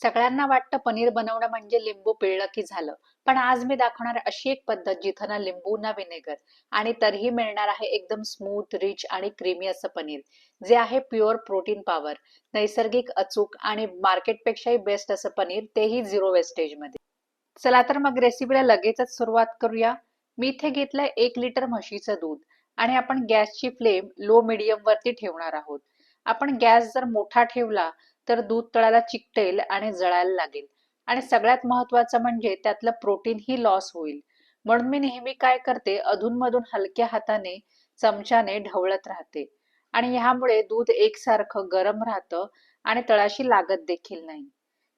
सगळ्यांना वाटतं पनीर बनवणं म्हणजे लिंबू पिळलं की झालं. पण आज मी दाखवणार अशी एक पद्धत जिथं ना लिंबू ना विनेगर आणि तरीही मिळणार आहे एकदम स्मूथ रिच आणि क्रीमी असं पनीर जे आहे प्युअर प्रोटीन पॉवर नैसर्गिक अचूक आणि मार्केटपेक्षाही बेस्ट असं पनीर तेही झिरो वेस्टेजमध्ये चला तर मग रेसिपीला लगेचच सुरुवात करूया. मी इथे घेतलंय एक लिटर म्हशीचं दूध आणि आपण गॅसची फ्लेम लो मिडियम वरती ठेवणार आहोत. आपण गॅस जर मोठा ठेवला तर दूध तळाला चिकटेल आणि जळायला लागेल. आणि सगळ्यात महत्वाचं म्हणजे त्यातलं प्रोटीन ही लॉस होईल. म्हणून मी नेहमी काय करते अधूनमधून हलक्या हाताने चमच्याने ढवळत राहते. आणि ह्यामुळे दूध एकसारखं गरम राहतं आणि तळाशी लागत देखील नाही.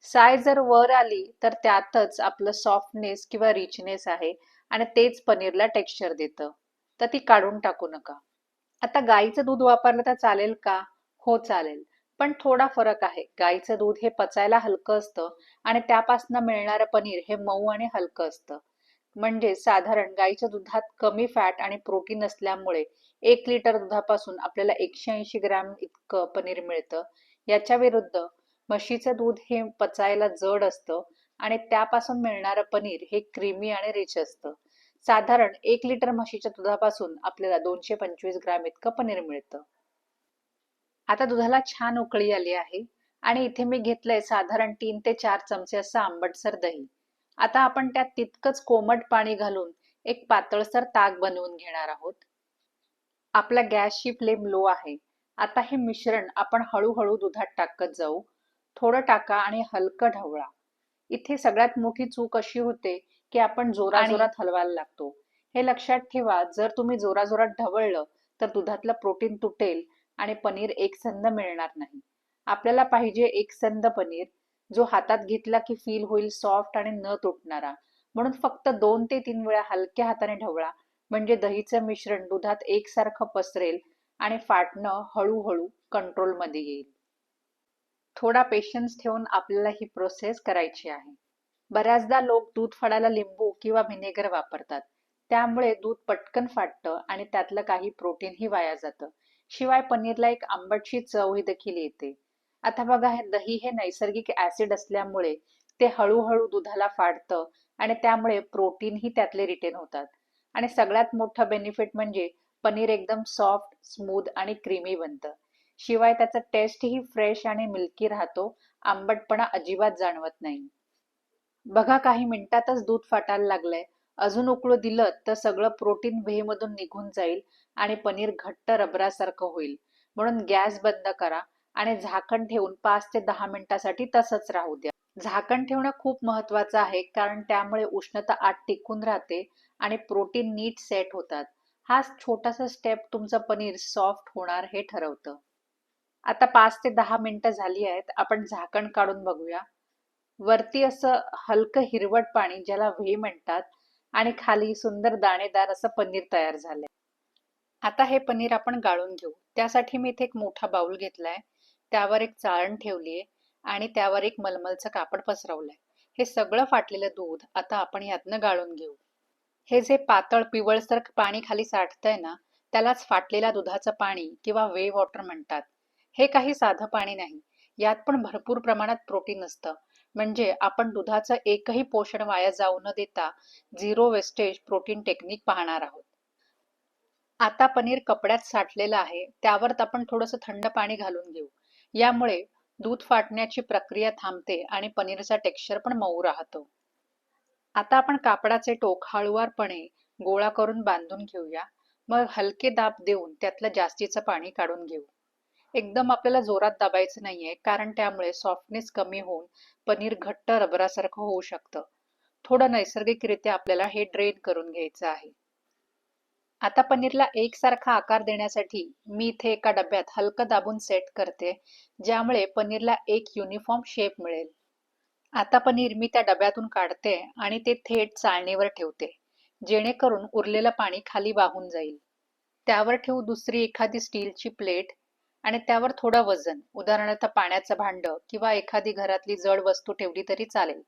साय जर वर आली तर त्यातच आपलं सॉफ्टनेस किंवा रिचनेस आहे आणि तेच पनीरला टेक्स्चर देतं. तर ती काढून टाकू नका. आता गाईचं दूध वापरलं तर चालेल का? हो चालेल. पण थोडा फरक आहे. गाईचं दूध हे पचायला हलकं असतं आणि त्यापासून मिळणारं पनीर हे मऊ आणि हलकं असतं. म्हणजे साधारण गाईच्या दुधात कमी फॅट आणि प्रोटीन असल्यामुळे एक लिटर दुधापासून आपल्याला एकशे ऐंशी ग्रॅम इतकं पनीर मिळतं. याच्या विरुद्ध म्हशीचं दूध हे पचायला जड असतं आणि त्यापासून मिळणारं पनीर हे क्रीमी आणि रिच असतं. साधारण एक लिटर म्हशीच्या दुधापासून आपल्याला दोनशे पंचवीस ग्रॅम इतकं पनीर मिळतं. आता दुधाला छान उकळी आली आहे. आणि इथे मी घेतलंय साधारण तीन ते चार चमचे असं आंबटसर दही. आता आपण त्यात तितकंच कोमट पाणी घालून एक पातळसर ताक बनवून घेणार आहोत. आपल्या गॅसची फ्लेम लो आहे. आता हे मिश्रण आपण हळूहळू दुधात टाकत जाऊ. थोडं टाका आणि हलकं ढवळा. इथे सगळ्यात मोठी चूक अशी होते की आपण जोराजोरात हलवायला लागतो. हे लक्षात ठेवा जर तुम्ही जोराजोरात ढवळलं तर दुधातलं प्रोटीन तुटेल आणि पनीर एकसंध मिळणार नाही. आपल्याला पाहिजे एकसंध पनीर जो हातात घेतला की फील होईल सॉफ्ट आणि न तुटणारा. म्हणून फक्त दोन ते तीन वेळा हलक्या हाताने ढवळा. म्हणजे दहीचं मिश्रण दुधात एकसारखं पसरेल आणि फाटणं हळूहळू कंट्रोलमध्ये येईल. थोडा पेशन्स ठेवून आपल्याला ही प्रोसेस करायची आहे. बऱ्याचदा लोक दूध फाडायला लिंबू किंवा व्हिनेगर वापरतात. त्यामुळे दूध पटकन फाटतं आणि त्यातलं काही प्रोटीनही वाया जातं. शिवाय पनीरला एक आंबटशी चवही देखील येते. आता बघा हे दही हे नैसर्गिक ऍसिड असल्यामुळे ते हळूहळू दुधाला फाडतं आणि त्यामुळे प्रोटीनही त्यातले रिटेन होतात. आणि सगळ्यात मोठं बेनिफिट म्हणजे पनीर एकदम सॉफ्ट स्मूथ आणि क्रीमी बनतं. शिवाय त्याचा टेस्टही फ्रेश आणि मिल्की राहतो आंबटपणा अजिबात जाणवत नाही. बघा काही मिनिटातच दूध फाटायला लागलंय. अजून उकळू दिलं तर सगळं प्रोटीन मधून निघून जाईल आणि पनीर घट्ट रबरासारखं होईल. म्हणून गॅस बंद करा आणि झाकण ठेवून पाच ते दहा मिनिटासाठी तसंच राहू द्या. झाकण ठेवणं खूप महत्वाचं आहे कारण त्यामुळे उष्णता आत टिकून राहते आणि प्रोटीन नीट सेट होतात. हा छोटासा स्टेप तुमचं पनीर सॉफ्ट होणार हे ठरवतं. आता पाच ते दहा मिनिटं झाली आहेत आपण झाकण काढून बघूया. वरती असं हलकं हिरवट पाणी ज्याला व्हे म्हणतात आणि खाली सुंदर दाणेदार असं पनीर तयार झालंय. आता हे पनीर आपण गाळून घेऊ. त्यासाठी मी इथे एक मोठा बाउल घेतलाय. त्यावर एक चाळण ठेवलीये आणि त्यावर एक मलमलचं कापड पसरवलंय. हे सगळं फाटलेलं दूध आता आपण यातनं गाळून घेऊ. हे जे पातळ पिवळसर पाणी खाली साठतंय ना त्यालाच फाटलेल्या दुधाचं पाणी किंवा वे वॉटर म्हणतात. हे काही साधं पाणी नाही. यात पण भरपूर प्रमाणात प्रोटीन असतं. म्हणजे आपण दुधाचं एकही पोषण वाया जाऊ न देता झिरो वेस्टेज प्रोटीन टेक्निक पाहणार आहोत. आता पनीर कपड्यात साठलेलं आहे त्यावर आपण थोडंसं थंड पाणी घालून घेऊ. यामुळे दूध फाटण्याची प्रक्रिया थांबते आणि पनीरचा टेक्स्चर पण मऊ राहतो. आता आपण कापडाचे टोक हळुवारपणे गोळा करून बांधून घेऊया. मग हलके दाब देऊन त्यातलं जास्तीचं पाणी काढून घेऊ. एकदम आपल्याला जोरात दाबायचं नाहीये कारण त्यामुळे सॉफ्टनेस कमी होऊन पनीर घट्ट रबरासारखं होऊ शकतं. थोडं नैसर्गिकरित्या आपल्याला हे ड्रेन करून घ्यायचं आहे. आता पनीरला एकसारखा आकार देण्यासाठी मी इथे एका डब्यात हलकं दाबून सेट करते ज्यामुळे पनीरला एक युनिफॉर्म शेप मिळेल. आता पनीर मी त्या डब्यातून काढते आणि ते थेट चाळणीवर ठेवते जेणेकरून उरलेलं पाणी खाली वाहून जाईल. त्यावर ठेवू दुसरी एखादी स्टीलची प्लेट आणि त्यावर थोडं वजन उदाहरणार्थ पाण्याचं भांड किंवा एखादी घरातली जड वस्तू ठेवली तरी चालेल.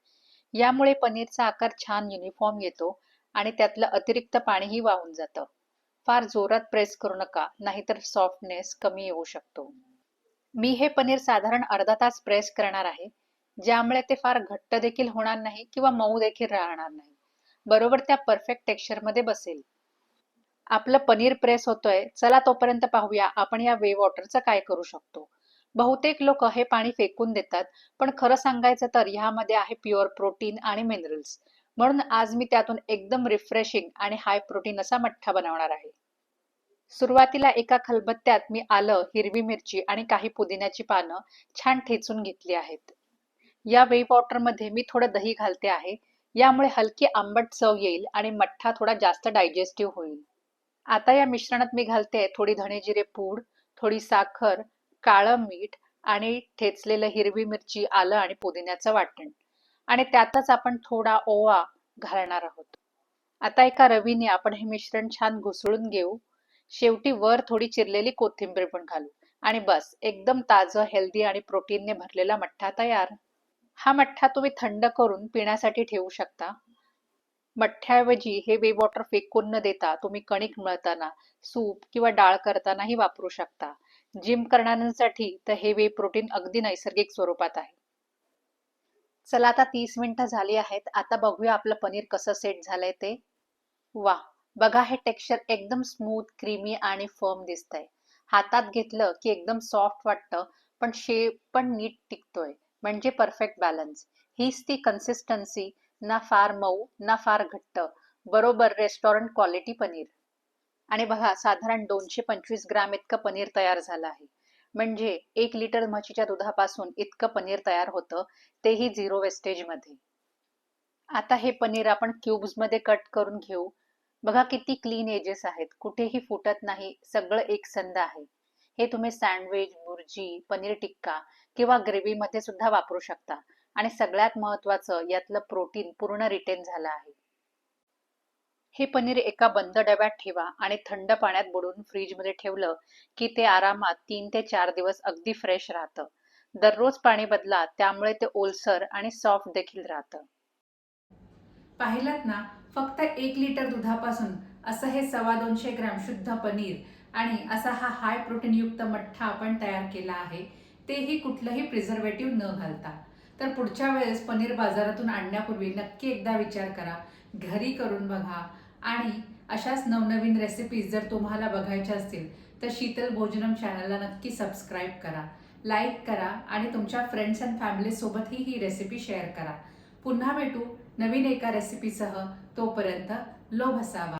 यामुळे पनीरचा आकार छान युनिफॉर्म येतो आणि त्यातलं अतिरिक्त पाणीही वाहून जातं. फार जोरात प्रेस करू नका नाहीतर सॉफ्टनेस कमी येऊ शकतो. मी हे पनीर साधारण अर्धा तास प्रेस करणार आहे ज्यामुळे ते फार घट्ट देखील होणार नाही किंवा मऊ देखील राहणार नाही. बरोबर त्या परफेक्ट टेक्स्चरमध्ये बसेल. आपलं पनीर प्रेस होतोय चला तोपर्यंत पाहूया आपण या वे वॉटरचं काय करू शकतो. बहुतेक लोक हे पाणी फेकून देतात पण खरं सांगायचं तर ह्यामध्ये आहे प्युअर प्रोटीन आणि मिनरल्स म्हणून आज मी त्यातून एकदम रिफ्रेशिंग आणि हाय प्रोटीन असा मठ्ठा बनवणार आहे. सुरुवातीला एका खलबत्त्यात मी आलं हिरवी मिरची आणि काही पुदिन्याची पानं छान ठेचून घेतली आहेत. या वे वॉटरमध्ये मी थोडं दही घालते आहे. यामुळे हलकी आंबट चव येईल आणि मठ्ठा थोडा जास्त डायजेस्टिव्ह होईल. आता या मिश्रणात मी घालते थोडी धणेजिरे पूड थोडी साखर काळं मीठ आणि ठेचलेलं हिरवी मिरची आलं आणि पुदिन्याचं वाटण. आणि त्यातच आपण थोडा ओवा घालणार आहोत. आता एका रवीने आपण हे मिश्रण छान घुसळून घेऊ. शेवटी वर थोडी चिरलेली कोथिंबीर पण घालू. आणि बस एकदम ताजं हेल्दी आणि प्रोटीनने भरलेला मठ्ठा तयार. हा मठ्ठा तुम्ही थंड करून पिण्यासाठी ठेवू शकता. मठ्ठ्याऐवजी हे वे वॉटर फेकून न देता तुम्ही कणिक मळताना सूप किंवा डाळ करतानाही वापरू शकता. जिम करणाऱ्यांसाठी तर हे वे प्रोटीन अगदी नैसर्गिक स्वरूपात आहे. चला आता तीस मिनिटं झाली आहेत. आता बघूया आपलं पनीर कसं सेट झालंय ते. वा बघा हे टेक्स्चर एकदम स्मूथ क्रीमी आणि फर्म दिसतंय. हातात घेतलं की एकदम सॉफ्ट वाटतं पण शेप पण नीट टिकतोय. म्हणजे परफेक्ट बॅलन्स हीच ती कन्सिस्टन्सी ना फार मऊ ना फार घट्ट. बरोबर रेस्टॉरंट क्वालिटी पनीर. आणि बघा साधारण दोनशे पंचवीस ग्राम इतकं पनीर तयार झालं आहे. म्हणजे एक लिटर म्हशीच्या दुधापासून इतकं पनीर तयार होतं तेही झिरो वेस्टेजमध्ये. आता हे पनीर आपण क्यूब्समध्ये कट करून घेऊ. बघा किती क्लीन एजेस आहेत. कुठेही फुटत नाही. सगळं एकसंध आहे. हे तुम्ही सँडविच बुर्जी पनीर टिक्का किंवा ग्रेव्ही मध्ये सुद्धा वापरू शकता. आणि सगळ्यात महत्वाचं यातलं प्रोटीन पूर्ण रिटेन झालं आहे. हे पनीर एका बंद डब्यात ठेवा आणि थंड पाण्यात बुडून फ्रीजमध्ये ठेवलं की ते आरामात तीन ते चार दिवस अगदी फ्रेश राहतं. दररोज पाणी बदला त्यामुळे ते ओलसर आणि सॉफ्ट देखील राहतं. पाहिलात ना फक्त एक लिटर दुधापासून असं हे सव्वा दोनशे ग्रॅम शुद्ध पनीर आणि असा हा हाय प्रोटीन युक्त मठ्ठा आपण तयार केला आहे तेही कुठलंही प्रिझर्वेटिव्ह न घालता. तर पुढच्या वेळेस पनीर बाजारातून आणण्यापूर्वी नक्की एकदा विचार करा. घरी करून बघा. आणि अशाच नवनवीन रेसिपीज जर तुम्हाला बघायच्या असतील तर शीतल भोजनम चॅनलला नक्की सबस्क्राईब करा लाईक करा आणि तुमच्या फ्रेंड्स अँड फॅमिलीसोबतही ही रेसिपी शेअर करा. पुन्हा भेटू नवीन एका रेसिपीसह तोपर्यंत लोभ असावा.